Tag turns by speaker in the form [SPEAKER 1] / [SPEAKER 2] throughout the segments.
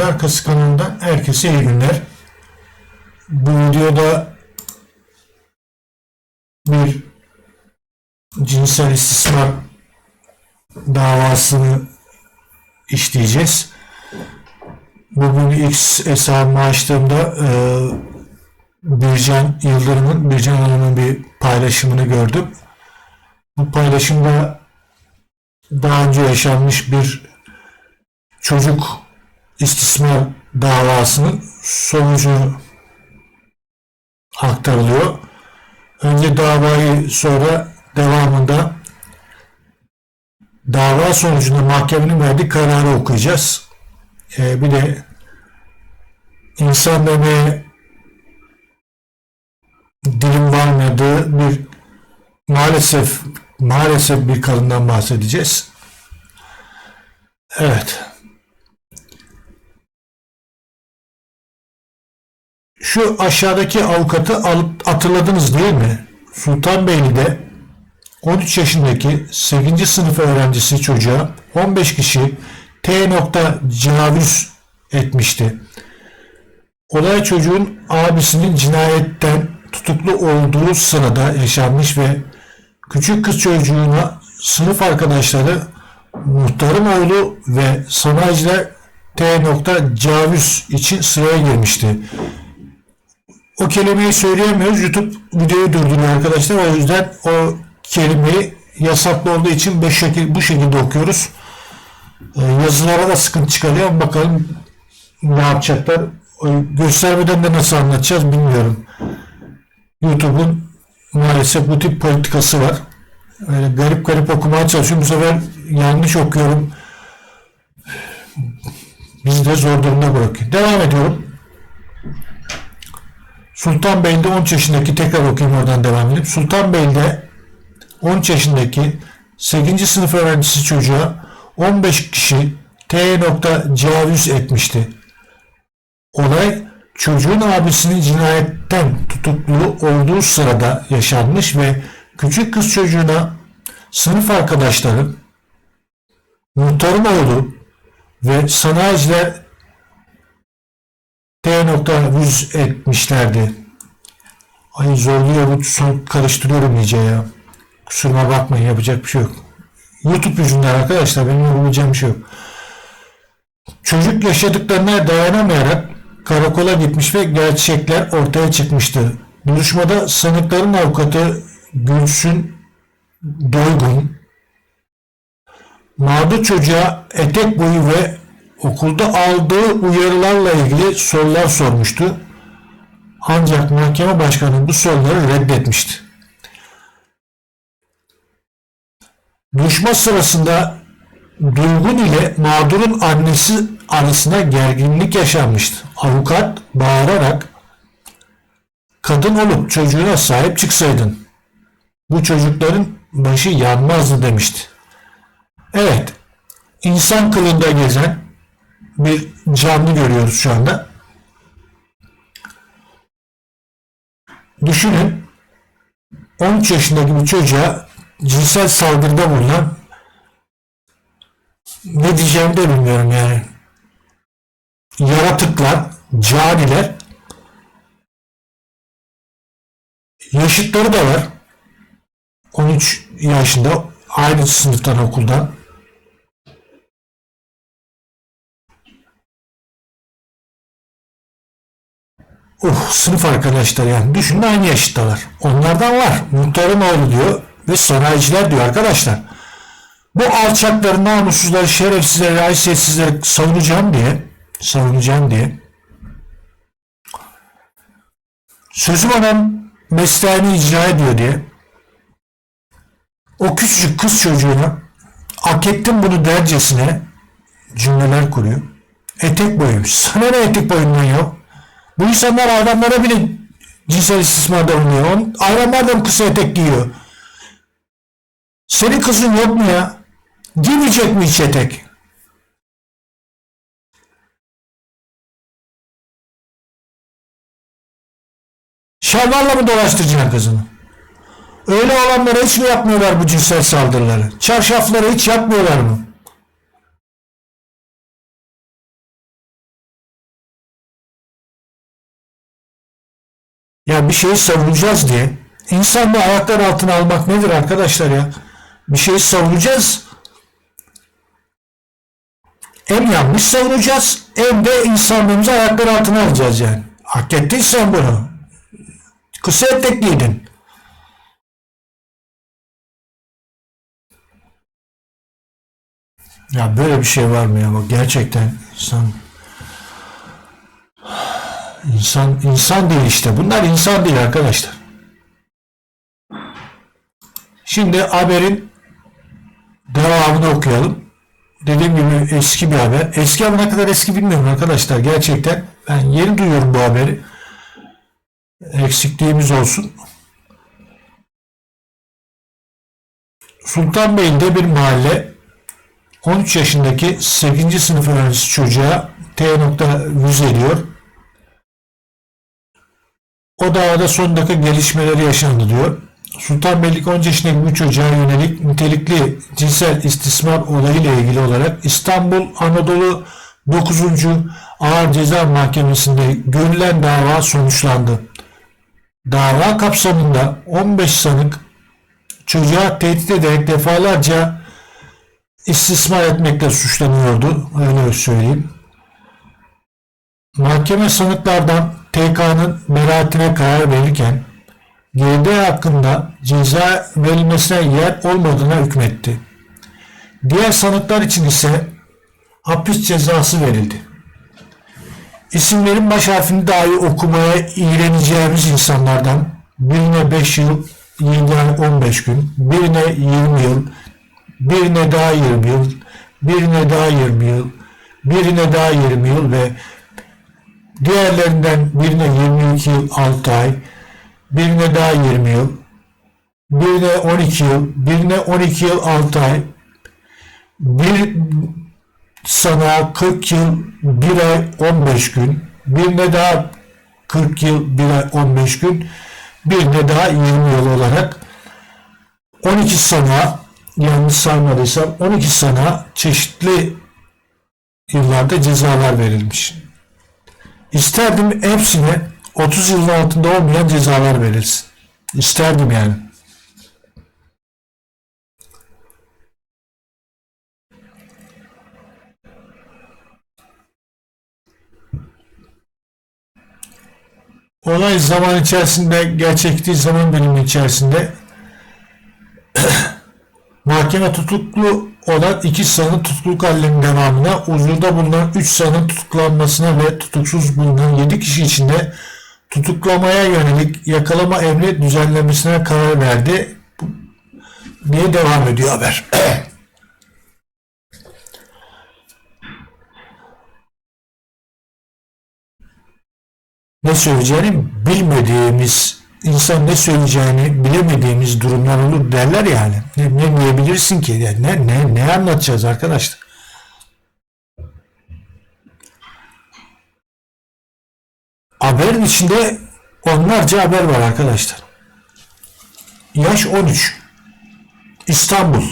[SPEAKER 1] Perde Arkası kanalından herkese iyi günler. Bu videoda bir cinsel istismar davasını işleyeceğiz. Bugün X hesabımı açtığımda e, Bircan Yıldırım'ın, Bircan Hanım'ın bir paylaşımını gördüm. Bu paylaşımda daha önce yaşanmış bir çocuk istismar davasının sonucu aktarılıyor. Önce davayı sonra devamında dava sonucunda mahkemenin verdiği kararı okuyacağız. Ee, bir de insan demeye dilim varmadığı bir maalesef maalesef bir kadından bahsedeceğiz. Evet. Şu aşağıdaki avukatı alıp hatırladınız değil mi? Sultanbeyli'de 13 yaşındaki 8. sınıf öğrencisi çocuğa 15 kişi T nokta cavüz etmişti. Olay çocuğun abisinin cinayetten tutuklu olduğu sırada yaşanmış ve küçük kız çocuğuna sınıf arkadaşları muhtarın oğlu ve sanayiciler T nokta cavüz için sıraya girmişti. O kelimeyi söyleyemiyoruz. YouTube videoyu durduruyor arkadaşlar. O yüzden o kelimeyi yasaklı olduğu için beş şekil, bu şekilde okuyoruz. Ee, yazılara da sıkıntı çıkarıyor. Bakalım ne yapacaklar. Göstermeden de nasıl anlatacağız bilmiyorum. YouTube'un maalesef bu tip politikası var. Öyle garip garip okumaya çalışıyorum. Bu sefer yanlış okuyorum. Bizi de zor durumda bırakıyor. Devam ediyorum. Sultanbeyli'de 13 yaşındaki tekrar okuyayım oradan devam edeyim. Sultanbeyli'de 13 yaşındaki 8. sınıf öğrencisi çocuğa 15 kişi T nokta cavüz etmişti. Olay çocuğun abisinin cinayetten tutuklu olduğu sırada yaşanmış ve küçük kız çocuğuna sınıf arkadaşları muhtarın oğlu ve sanayiciler T nokta yüz etmişlerdi. Ay zorluyor bu son karıştırıyorum iyice ya. Kusuruma bakmayın yapacak bir şey yok. YouTube yüzünden arkadaşlar benim yapabileceğim bir şey yok. Çocuk yaşadıklarına dayanamayarak karakola gitmiş ve gerçekler ortaya çıkmıştı. Duruşmada sanıkların avukatı Gülsün Doygun mağdur çocuğa etek boyu ve okulda aldığı uyarılarla ilgili sorular sormuştu. Ancak mahkeme başkanı bu soruları reddetmişti. Duruşma sırasında Duygun ile mağdurun annesi arasında gerginlik yaşanmıştı. Avukat bağırarak kadın olup çocuğuna sahip çıksaydın bu çocukların başı yanmazdı demişti. Evet, insan kılında gezen bir canlı görüyoruz şu anda. Düşünün 13 yaşındaki bir çocuğa cinsel saldırıda bulunan ne diyeceğimi de bilmiyorum yani. Yaratıklar, caniler yaşıtları da var. 13 yaşında aynı sınıftan okuldan. Uh, sınıf arkadaşlar yani. Düşünün aynı yaşıttalar. Onlardan var. Muhtarın oğlu diyor ve sanayiciler diyor arkadaşlar. Bu alçakları, namussuzları, şerefsizleri, haysiyetsizleri savunacağım diye savunacağım diye sözüm olan mesleğini icra ediyor diye o küçücük kız çocuğuna hak ettim bunu dercesine cümleler kuruyor. Etek boyuymuş. Sana ne etek boyundan ya? Bu insanlar hayvanlara bile cinsel istismarda bulunuyor. Hayvanlar da kısa etek giyiyor? Senin kızın yok mu ya? Giymeyecek mi hiç etek? Şalvarla mı dolaştıracaksın kızını? Öyle olanlara hiç mi yapmıyorlar bu cinsel saldırıları? Çarşafları hiç yapmıyorlar mı? Bir şeyi savunacağız diye. İnsanlığı ayaklar altına almak nedir arkadaşlar ya? Bir şeyi savunacağız. Hem yanlış savunacağız hem de insanlığımızı ayaklar altına alacağız yani. Hak ettiysen bunu. Kısa etekliydin. Ya böyle bir şey var mı ya? Bak gerçekten insan insan insan değil işte. Bunlar insan değil arkadaşlar. Şimdi haberin devamını okuyalım. Dediğim gibi eski bir haber. Eski ama ne kadar eski bilmiyorum arkadaşlar. Gerçekten ben yeni duyuyorum bu haberi. Eksikliğimiz olsun. Sultanbeyli'de bir mahalle 13 yaşındaki 8. sınıf öğrencisi çocuğa T nokta yüz ediyor. O davada son dakika gelişmeleri yaşandı diyor. Sultanbeylik 10 yaşındaki bu çocuğa yönelik nitelikli cinsel istismar olayıyla ilgili olarak İstanbul Anadolu 9. Ağır Ceza Mahkemesi'nde görülen dava sonuçlandı. Dava kapsamında 15 sanık çocuğa tehdit ederek defalarca istismar etmekle suçlanıyordu. Öyle söyleyeyim. Mahkeme sanıklardan TK'nın beraatine karar verirken GD hakkında ceza verilmesine yer olmadığına hükmetti. Diğer sanıklar için ise hapis cezası verildi. İsimlerin baş harfini dahi okumaya iğreneceğimiz insanlardan birine 5 yıl yani 15 gün, birine 20 yıl, birine daha 20 yıl, birine daha 20 yıl, birine daha 20 yıl ve diğerlerinden birine 22 yıl 6 ay, birine daha 20 yıl, birine 12 yıl, birine 12 yıl 6 ay, bir sana 40 yıl 1 ay 15 gün, birine daha 40 yıl 1 ay 15 gün, birine daha 20 yıl olarak 12 sana yanlış saymadıysam 12 sana çeşitli yıllarda cezalar verilmiş. İsterdim hepsine 30 yılın altında olmayan cezalar verilsin. İsterdim yani. Olay zaman içerisinde gerçekleştiği zaman dilimi içerisinde mahkeme tutuklu olan iki sanığın tutukluk hallerinin devamına huzurda bulunan üç sanığın tutuklanmasına ve tutuksuz bulunan yedi kişi içinde tutuklamaya yönelik yakalama emri düzenlemesine karar verdi. Niye devam ediyor haber? ne söyleyeceğini bilmediğimiz insan ne söyleyeceğini bilemediğimiz durumlar olur derler yani. Ne, ne diyebilirsin ki? Yani ne, ne, ne anlatacağız arkadaşlar? Haberin içinde onlarca haber var arkadaşlar. Yaş 13. İstanbul.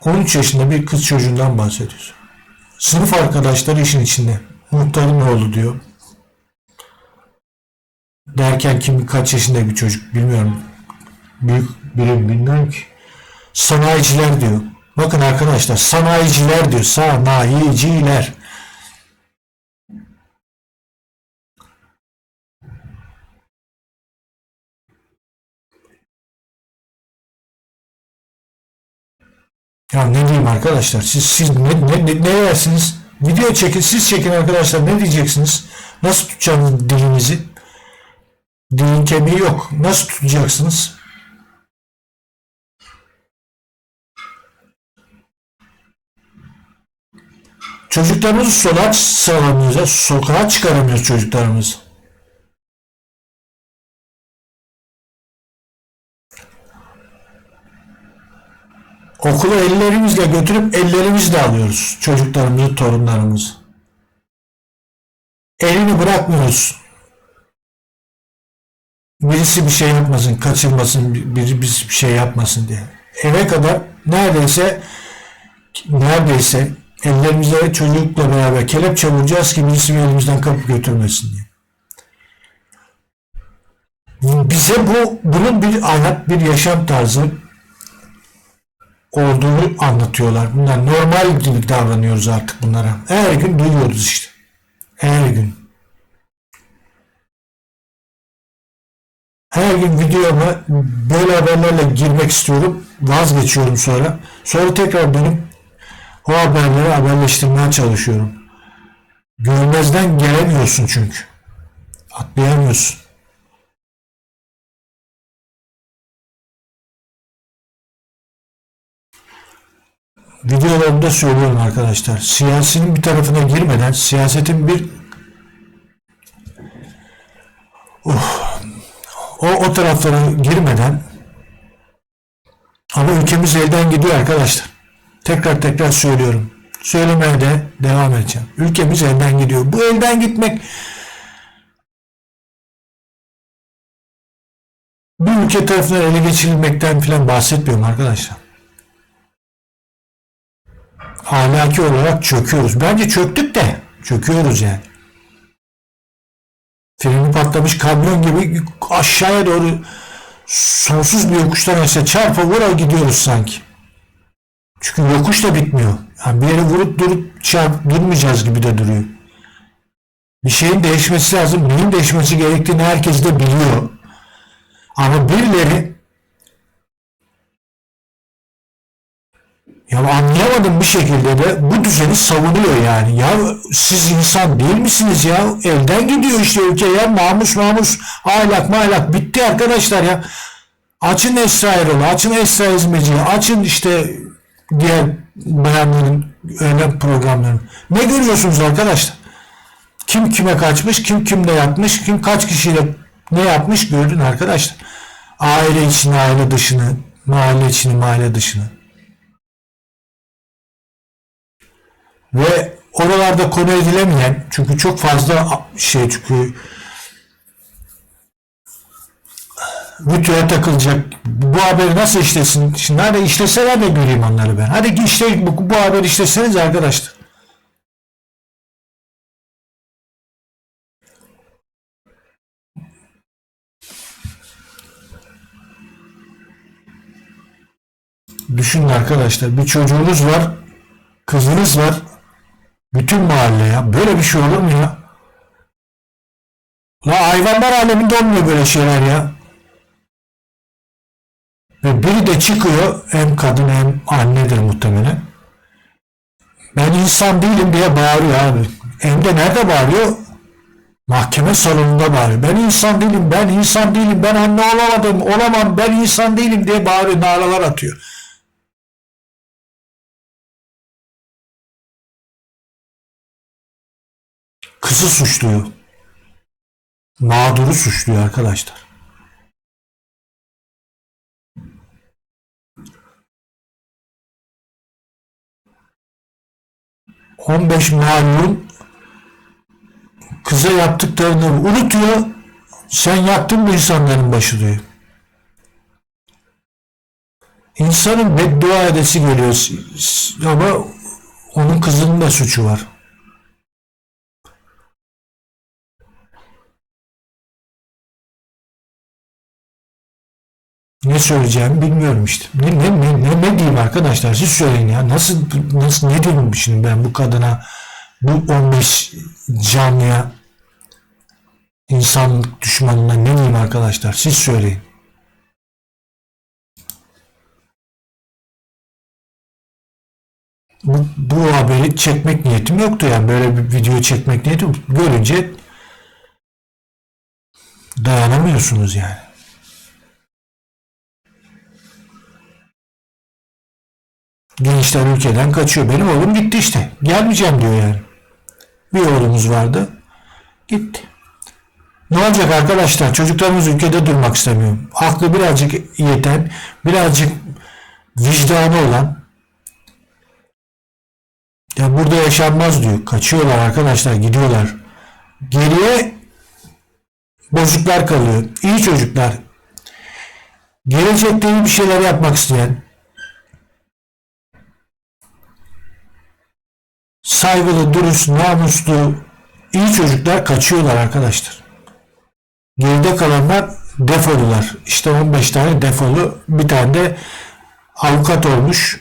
[SPEAKER 1] ...13 yaşında bir kız çocuğundan bahsediyoruz. Sınıf arkadaşları işin içinde. Muhtarın oğlu diyor. Derken kim kaç yaşında bir çocuk bilmiyorum. Büyük biri bilmiyorum ki. Sanayiciler diyor. Bakın arkadaşlar sanayiciler diyor. Sanayiciler. Ya ne diyeyim arkadaşlar? Siz, siz ne, ne, ne, ne dersiniz? Video çekin, siz çekin arkadaşlar. Ne diyeceksiniz? Nasıl tutacaksınız dilinizi? Dilin kemiği yok. Nasıl tutacaksınız? Çocuklarımızı sokağa. Sokağa çıkaramıyoruz çocuklarımızı. Okula ellerimizle götürüp ellerimizle alıyoruz çocuklarımızı, torunlarımızı. Elini bırakmıyoruz. Birisi bir şey yapmasın, kaçırmasın, biri bir şey yapmasın diye. Eve kadar neredeyse neredeyse ellerimize çocukla beraber kelepçe vuracağız ki birisi elimizden kapıp götürmesin diye. Bize bu bunun bir hayat, bir yaşam tarzı olduğunu anlatıyorlar. Bunlar normal gibi davranıyoruz artık bunlara. Her gün duyuyoruz işte. Her gün. Her gün videoma böyle haberlerle girmek istiyorum. Vazgeçiyorum sonra. Sonra tekrar dönüp o haberleri haberleştirmeye çalışıyorum. Görmezden gelemiyorsun çünkü. Atlayamıyorsun. Videolarımda söylüyorum arkadaşlar. Siyasinin bir tarafına girmeden, siyasetin bir Oh, o, o taraflara girmeden ama ülkemiz elden gidiyor arkadaşlar. Tekrar tekrar söylüyorum. Söylemeye de devam edeceğim. Ülkemiz elden gidiyor. Bu elden gitmek bir ülke tarafından ele geçirilmekten falan bahsetmiyorum arkadaşlar. Ahlaki olarak çöküyoruz. Bence çöktük de çöküyoruz yani. Freni patlamış kamyon gibi aşağıya doğru sonsuz bir yokuştan aşağı çarpa vura gidiyoruz sanki. Çünkü yokuş da bitmiyor. Yani bir yere vurup durup çarp durmayacağız gibi de duruyor. Bir şeyin değişmesi lazım. Neyin değişmesi gerektiğini herkes de biliyor. Ama birileri ya anlayamadım bir şekilde de bu düzeni savunuyor yani. Ya siz insan değil misiniz ya? Elden gidiyor işte ülke ya. Namus namus ahlak mahlak bitti arkadaşlar ya. Açın Esra Erol'u, açın Esra İzmeci'yi, açın işte diğer bayanların öğlen programlarını. Ne görüyorsunuz arkadaşlar? Kim kime kaçmış, kim kimle yatmış, kim kaç kişiyle ne yapmış gördün arkadaşlar. Aile içini, aile dışını, mahalle içini, mahalle dışını. Ve oralarda konu edilemeyen, çünkü çok fazla şey çünkü rütüye takılacak. Bu haberi nasıl işlesin? Şimdi hadi işleseler de göreyim onları ben. Hadi işte bu, bu haberi işleseniz arkadaşlar. Düşünün arkadaşlar bir çocuğunuz var, kızınız var, bütün mahalle ya. Böyle bir şey olur mu ya? La hayvanlar aleminde olmuyor böyle şeyler ya. Ve biri de çıkıyor hem kadın hem annedir muhtemelen. Ben insan değilim diye bağırıyor abi. Hem de nerede bağırıyor? Mahkeme salonunda bağırıyor. Ben insan değilim, ben insan değilim, ben anne olamadım, olamam, ben insan değilim diye bağırıyor, naralar atıyor. Kızı suçluyor. Mağduru suçluyor arkadaşlar. On beş malum kıza yaptıklarını unutuyor. Sen yaktın bu insanların başı diyor. İnsanın beddua edesi geliyor ama onun kızının da suçu var. Ne söyleyeceğimi bilmiyorum işte. Ne, ne, ne, ne, ne diyeyim arkadaşlar siz söyleyin ya. Nasıl, nasıl ne diyeyim şimdi ben bu kadına bu 15 canlıya insanlık düşmanına ne diyeyim arkadaşlar siz söyleyin. Bu, bu haberi çekmek niyetim yoktu yani böyle bir video çekmek niyetim görünce dayanamıyorsunuz yani. Gençler ülkeden kaçıyor. Benim oğlum gitti işte. Gelmeyeceğim diyor yani. Bir oğlumuz vardı. Gitti. Ne olacak arkadaşlar? Çocuklarımız ülkede durmak istemiyor. Aklı birazcık yeten, birazcık vicdanı olan ya burada yaşanmaz diyor. Kaçıyorlar arkadaşlar, gidiyorlar. Geriye bozuklar kalıyor. İyi çocuklar. Gelecekte iyi bir şeyler yapmak isteyen, saygılı, dürüst, namuslu, iyi çocuklar kaçıyorlar arkadaşlar. Geride kalanlar defolular. İşte 15 tane defolu, bir tane de avukat olmuş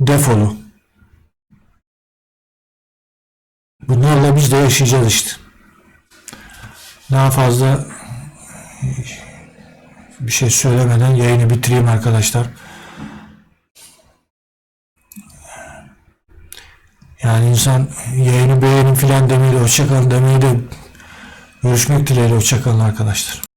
[SPEAKER 1] defolu. Bunlarla biz de yaşayacağız işte. Daha fazla bir şey söylemeden yayını bitireyim arkadaşlar. Yani insan yayını beğenin filan demeyi de hoşçakalın demeyi de görüşmek dileğiyle hoşçakalın arkadaşlar.